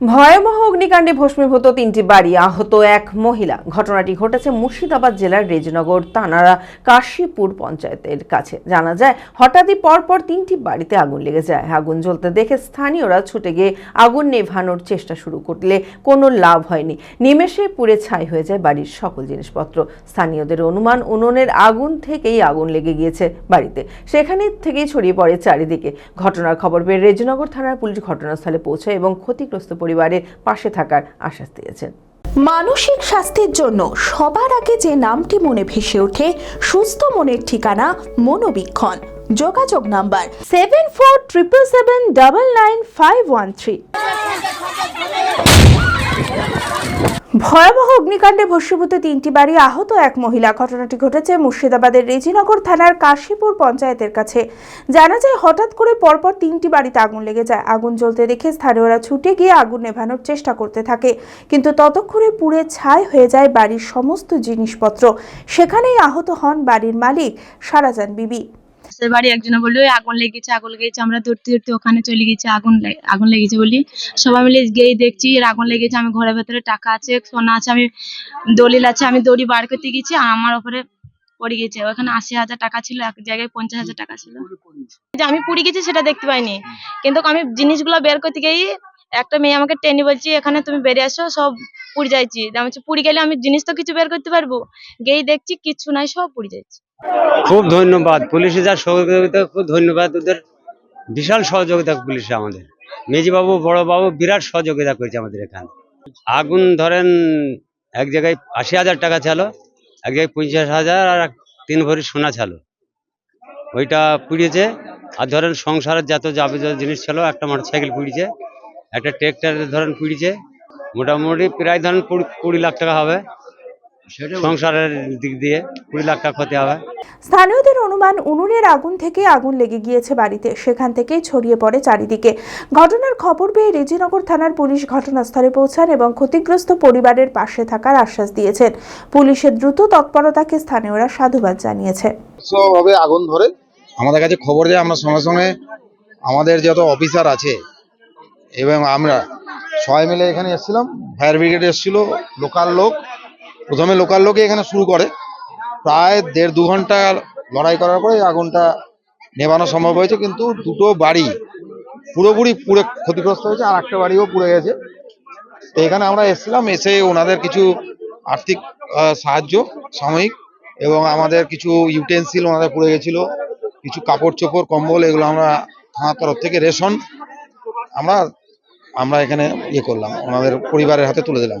ভয়াবহ অগ্নিকাণ্ডে ভস্মীভূত তিনটি বাড়ি, আহত এক মহিলা। ঘটনাটি ঘটেছে মুর্শিদাবাদ জেলার রেজনগর তানারা কাশীপুর পঞ্চায়েতের কাছে। জানা যায়, হঠাৎই পরপর তিনটি বাড়িতে আগুন লেগে যায়। আগুন জ্বলতে দেখে স্থানীয়রা ছুটে গিয়ে আগুন নেভানোর চেষ্টা শুরু করলে কোনো লাভ হয়নি। নিমেষে পুড়ে ছাই হয়ে যায় বাড়ির সকল জিনিসপত্র। স্থানীয়দের অনুমান, উনুনের আগুন থেকেই আগুন লেগে গিয়েছে বাড়িতে। সেখানে থেকেই ছড়িয়ে পড়ে চারিদিকে। ঘটনার খবর পেয়ে রেজনগর থানার পুলিশ ঘটনাস্থলে পৌঁছায় এবং ক্ষতিগ্রস্ত পরিবারের পাশে থাকার আশ্বাস দিয়েছেন। মানসিক স্বাস্থ্যের জন্য সবার আগে যে নামটি মনে ভেসে ওঠে, সুস্থ মনের ঠিকানা মনোবীক্ষণ। যোগাযোগ number seven four triple seven double nine five one three ভয়াবহ অগ্নিকাণ্ডে ভস্মীভূত তিনটি বাড়ি আহত এক মহিলা। ঘটনাটি ঘটেছে মুর্শিদাবাদের রেজিনগর থানার কাশীপুর পঞ্চায়েতের কাছে। জানা যায়, হঠাৎ করে পরপর তিনটি বাড়িতে আগুন লেগে যায়। আগুন জ্বলতে দেখে স্থানীয়রা ছুটে গিয়ে আগুন নেভানোর চেষ্টা করতে থাকে। কিন্তু ততক্ষণে পুড়ে ছাই হয়ে যায় বাড়ির সমস্ত জিনিসপত্র। সেখানেই আহত হন বাড়ির মালিক সারাজান বিবি। পাশের বাড়ি একজনে বলল "ওই আগুন লেগেছে আগুন লেগেছে, আমরা দৌড়তে দৌড়তে ওখানে চলে গেছি, আগুন আগুন লেগেছে বলি। সবাই মিলে গিয়ে দেখছি আগুন লেগেছে, আমি ঘরের ভেতরে টাকা আছে, সোনা আছে, আমি দলিল আছে, আমি দড়ি বার করতে গেছি আমার ওপরে পড়ে গেছে। ওখানে আশি হাজার টাকা ছিল, এক জায়গায় পঞ্চাশ হাজার টাকা ছিল। যে আমি পুড়ে গেছি সেটা দেখতে পাইনি। কিন্তু আমি জিনিসগুলো বের করতে গিয়ে একটা মেয়ে আমাকে টেনে বলছি, এখানে তুমি বেরিয়ে আসো, সব পুড়ে যাইছি। পুড়ে গেলে আমি জিনিস তো কিছু বের করতে পারব? গিয়ে দেখছি কিচ্ছু নাই, সব পুড়ে যাচ্ছে খুব ধন্যবাদ। পুলিশে যা সহযোগিতা, খুব ধন্যবাদ। ওদের বিশাল সহযোগিতা পুলিশে আমাদের। মেজবাবু, বড়বাবু বিরাট সহযোগিতা করেছে আমাদের এখানে। আগুন ধরেন, এক জায়গায় আশি হাজার টাকা ছিল, এক জায়গায় পঞ্চাশ হাজার আর তিন ভরি সোনা ছিল। ওইটা পুড়িয়েছে। আর ধরেন সংসারের যত যাবতীয় জিনিস ছিল, একটা মোটর সাইকেল পুড়িয়েছে, একটা ট্রেক্টর ধরেন পুড়িয়েছে। মোটামুটি প্রায় ধরেন কুড়ি লাখ টাকা হবে। সংসারের দিক দিয়ে কুড়ি লাখ টাকা ক্ষতি হবে। স্থানীয়দের অনুমান উনুনের আগুন থেকে আগুন লেগে গিয়েছে বাড়িতে। সেখান থেকেই ছড়িয়ে পড়ে চারিদিকে। ঘটনার খবর পেয়ে রেজিনগর থানার পুলিশ ঘটনাস্থলে পৌঁছান এবং ক্ষতিগ্রস্ত পরিবারের পাশে থাকার আশ্বাস দিয়েছেন। পুলিশের দ্রুত তৎপরতাকে স্থানীয়রা সাধুবাদ জানিয়েছে। ভাবে আগুন ধরে। আমাদের কাছে খবর যায় আমরা সঙ্গে সঙ্গে আমাদের যত অফিসার আছে এবং আমরা সবাই মিলে এখানে এসেছিলাম। ফায়ার ব্রিগেড এসেছিল লোকাল লোক। প্রথমে লোকাল লোকে এখানে শুরু করে। প্রায় দেড় দু ঘণ্টা লড়াই করার পরে আগুনটা নেভানো সম্ভব হয়েছে, কিন্তু দুটো বাড়ি পুরোপুরি পুরো ক্ষতিগ্রস্ত হয়েছে, আর একটা বাড়িও পুড়ে গেছে। তো এখানে আমরা এসেছিলাম, এসে ওনাদের কিছু আর্থিক সাহায্য, সাময়িক, এবং আমাদের কিছু ইউটেন্সিল ওনাদের পুড়ে গেছিল, কিছু কাপড় চোপড় কম্বল, এগুলো আমরা থানার তরফ থেকে রেশন আমরা আমরা এখানে ইয়ে করলাম, ওনাদের পরিবারের হাতে তুলে দিলাম।